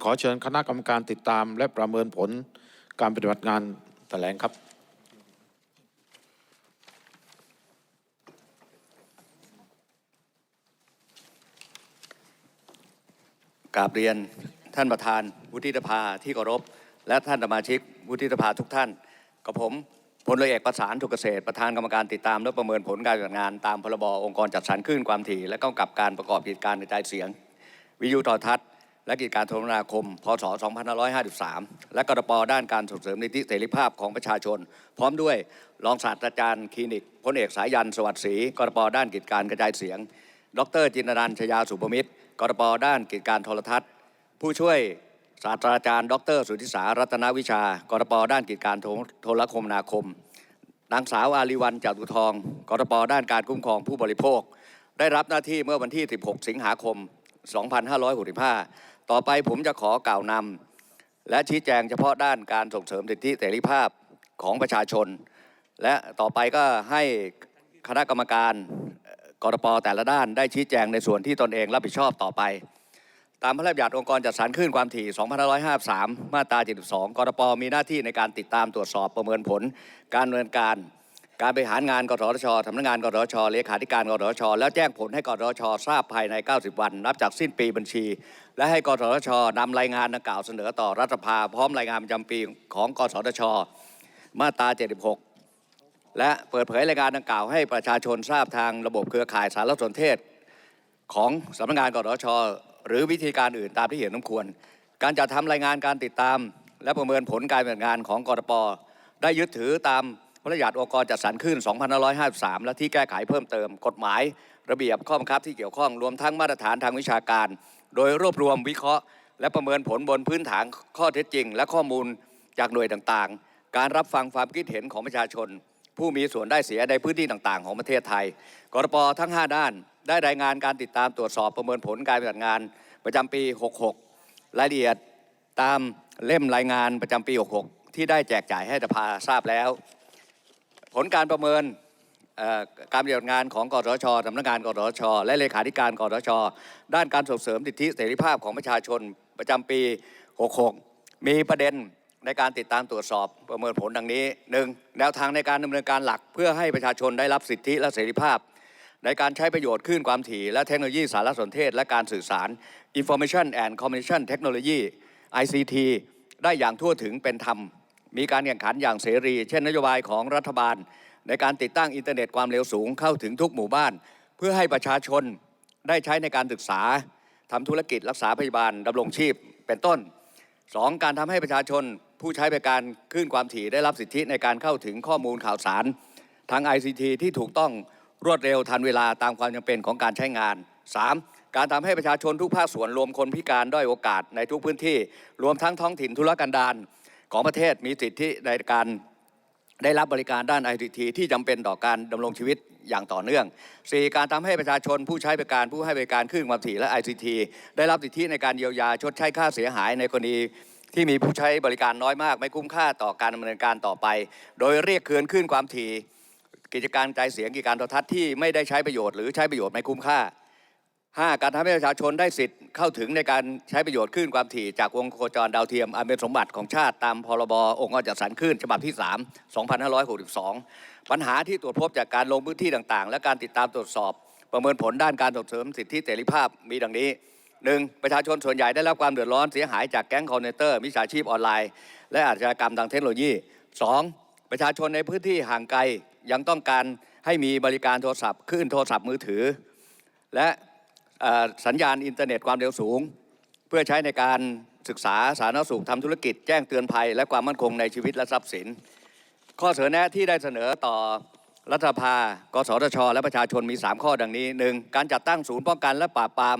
ขอเชิญคณะกรรมการติดตามและประเมินผลการปฏิบัติงานแถลงครับ กราบเรียนท่านประธานวุฒิสภาที่เคารพ และท่านสมาชิกวุฒิสภาทุกท่าน กับผมพลเรือเอกประสานทุกเกษตรประธานกรรมการติดตามและประเมินผลการปฏิบัติงานตามพรบองค์กรจัดสรรคลื่นความถี่และกำกับการประกอบกิจการกระจายเสียง วิทยุโทรทัศน์ และกิจการโทรคมนาคม พศ 2553 และกรปด้านการส่งเสริมนิติเสรีภาพของประชาชน พร้อมด้วยรองศาสตราจารย์คลินิกพลเอกสายันสวัสดิ์ศรีกรปด้านกิจการกระจายเสียง ดรจินรันชยาสุภมิตรกรปด้านกิจการโทรทัศน์ ผู้ช่วยศาสตราจารย์ ดร สุทธิสารัตนวิชากรปด้านกิจการโทรคมนาคมนางสาวอาลีวันจาตุทองกรปด้านการคุ้มครองผู้บริโภค ได้รับหน้าที่เมื่อวันที่ 16 สิงหาคม 2565 ต่อไปผมจะขอกล่าวนำและชี้แจงเฉพาะด้านการส่งเสริมสิทธิเสรีภาพของประชาชน และต่อไปก็ให้คณะกรรมการกรปแต่ละด้านได้ชี้แจงในส่วนที่ตนเองรับผิดชอบต่อไป ตามพระราชบัญญัติองค์กรจัดสรรคลื่นความถี่ 2553 มาตรา 72 กรปมีหน้าที่ในการติดตามตรวจสอบประเมินผล การดำเนินการ การบริหารงานกสทชสำนักงานกสทชเลขาธิการกสทช แล้วแจ้งผลให้กสทชทราบภายใน 90 วัน นับจากสิ้นปีบัญชี และให้กสทชนำรายงานดังกล่าวเสนอต่อรัฐสภาพร้อมรายงานประจำปีของกสทช มาตรา 76 และเปิดเผยรายงานดังกล่าวให้ประชาชนทราบทางระบบเครือข่ายสารสนเทศ ของสำนักงานกสทช หรือวิธีการอื่นตามที่เห็นสมควร การจัดทำรายงานการติดตาม และประเมินผลการปฏิบัติงานของกรปได้ยึดถือตาม พระราชบัญญัติองค์กรจัดสรรคลื่น2553 และที่แก้ไขเพิ่มเติมกฎหมาย ระเบียบข้อบังคับที่เกี่ยวข้องรวมทั้งมาตรฐานทางวิชาการ โดยรวบรวมวิเคราะห์ และประเมินผลบนพื้นฐานข้อเท็จจริง และข้อมูลจากหน่วยต่างๆ การรับฟังความคิดเห็นของประชาชน ผู้มีส่วนได้เสียในพื้นที่ต่างๆ ของประเทศไทยกรปทั้ง 5 ด้าน ได้รายงานการติดตามตรวจสอบประเมินผลการปฏิบัติงาน ประจำปี 66 รายละเอียดตามเล่มรายงานประจำปี 66 ที่ได้แจกจ่ายให้สภาทราบแล้ว ผลการประเมินการปฏิบัติงานของกสชสำนักงานกสช และเลขาธิการกสช ด้านการส่งเสริมสิทธิเสรีภาพของประชาชนประจำปี 66 มีประเด็นในการติดตามตรวจสอบประเมินผลดังนี้หนึ่งแนวทางในการดำเนินการหลักเพื่อให้ประชาชนได้รับสิทธิและเสรีภาพ ในการใช้ประโยชน์คลื่นความถี่ และเทคโนโลยีสารสนเทศ และการสื่อสาร Information and Communication Technology ICT ได้อย่างทั่วถึงเป็นธรรม มีการแข่งขันอย่างเสรี เช่นนโยบายของรัฐบาล ในการติดตั้งอินเทอร์เน็ตความเร็วสูงเข้าถึงทุกหมู่บ้าน เพื่อให้ประชาชนได้ใช้ในการศึกษาทำธุรกิจรักษาพยาบาลดำรงชีพเป็นต้นสองการทำให้ประชาชนผู้ใช้บริการคลื่นความถี่ได้รับสิทธิในการเข้าถึงข้อมูลข่าวสารทาง ICT ที่ถูกต้องรวดเร็วทันเวลาตามความจำเป็นของการใช้งาน 3. การทำให้ประชาชนทุกภาคส่วนรวมคนพิการด้อยโอกาสในทุกพื้นที่ รวมทั้งท้องถิ่นธุรกันดาร ของประเทศมีสิทธิในการได้รับบริการด้าน ICT ที่จำเป็นต่อการดำรงชีวิตอย่างต่อเนื่อง 4. การทำให้ประชาชนผู้ใช้บริการผู้ให้บริการคลื่นความถี่และ ICT ได้รับสิทธิในการเยียวยาชดใช้ค่าเสียหายในกรณีที่มีผู้ใช้บริการน้อยมาก ไม่คุ้มค่าต่อการดำเนินการต่อไป โดยเรียกคืนคลื่นความถี่กิจการกระจายเสียงกิจการโทรทัศน์ที่ไม่ได้ใช้ประโยชน์หรือใช้ประโยชน์ไม่คุ้มค่า 5. การทำให้ประชาชนได้สิทธิ์เข้าถึงในการใช้ประโยชน์คลื่นความถี่จากวงโคจรดาวเทียมอันเป็นสมบัติของชาติตามพรบองค์กรจัดสรรคลื่นฉบับที่ 3 2562 ปัญหาที่ตรวจพบจากการลงพื้นที่ต่างๆ และการติดตามตรวจสอบ ประเมินผลด้านการส่งเสริมสิทธิเสรีภาพมีดังนี้ 1. ประชาชนส่วนใหญ่ได้รับความเดือดร้อนเสียหายจากแก๊งคอร์เนเตอร์มิจฉาชีพออนไลน์ และอาชญากรรมทางเทคโนโลยี 2. ประชาชนในพื้นที่ห่างไกลยังต้องการให้มีบริการโทรศัพท์คลื่นโทรศัพท์มือถือ และ สัญญาณอินเทอร์เน็ตความเร็วสูง เพื่อใช้ในการศึกษาสาธารณสุขทำธุรกิจ แจ้งเตือนภัย และความมั่นคงในชีวิตและทรัพย์สิน ข้อเสนอแนะที่ได้เสนอต่อรัฐสภากสทช และประชาชนมี 3 ข้อดังนี้ 1. การจัดตั้งศูนย์ป้องกันและปราบปราม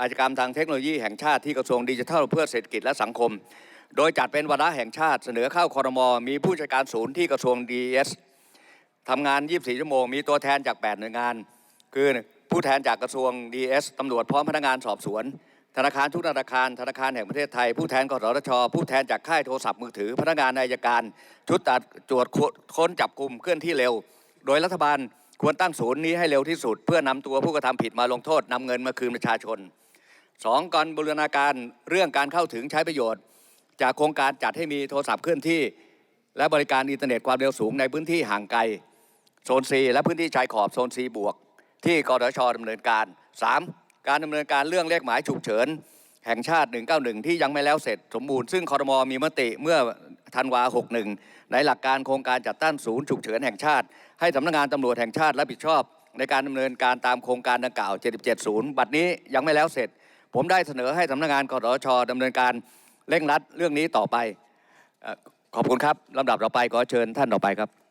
อาชญากรรมทางเทคโนโลยีแห่งชาติที่กระทรวงดิจิทัลเพื่อเศรษฐกิจและสังคม โดยจัดเป็นวาระแห่งชาติเสนอเข้าคอรมอมีผู้จัดการศูนย์ที่กระทรวงดีเอสทำงาน 24 ชั่วโมง มีตัวแทนจาก 8 หน่วยงาน คือ ผู้แทนจากกระทรวง DS ตำรวจพร้อมพนักงานสอบสวน ธนาคารทุกธนาคารธนาคารแห่งประเทศไทย ผู้แทนกสทช ผู้แทนจากค่ายโทรศัพท์มือถือ พนักงานอายการ ชุดตัดตรวจค้นจับกลุ่มเคลื่อนที่เร็ว โดยรัฐบาลควรตั้งศูนย์นี้ให้เร็วที่สุด เพื่อนำตัวผู้กระทำผิดมาลงโทษนำเงินมาคืนประชาชนสองการบูรณาการเรื่องการเข้าถึงใช้ประโยชน์ จากโครงการจัดให้มีโทรศัพท์เคลื่อนที่ และบริการอินเทอร์เน็ตความเร็วสูงในพื้นที่ห่างไกลโซน C และพื้นที่ชายขอบโซน C บวก ที่กดชดำเนินการ 3. การดำเนินการเรื่องเลขหมายฉุกเฉิน แห่งชาติ 191 ที่ยังไม่แล้วเสร็จสมบูรณ์ซึ่งคอรมอมีมติเมื่อธันวา 61 ในหลักการโครงการจัดตั้งศูนย์ฉุกเฉินแห่งชาติ ให้สำนักงานตำรวจแห่งชาติรับผิดชอบ ในการดำเนินการตามโครงการดังกล่าว 77 ศูนย์บัดนี้ยังไม่แล้วเสร็จ ผมได้เสนอให้สำนักงานกดชดำเนินการเร่งรัดเรื่องนี้ต่อไปขอบคุณครับลำดับต่อไปขอเชิญท่านต่อไปครับ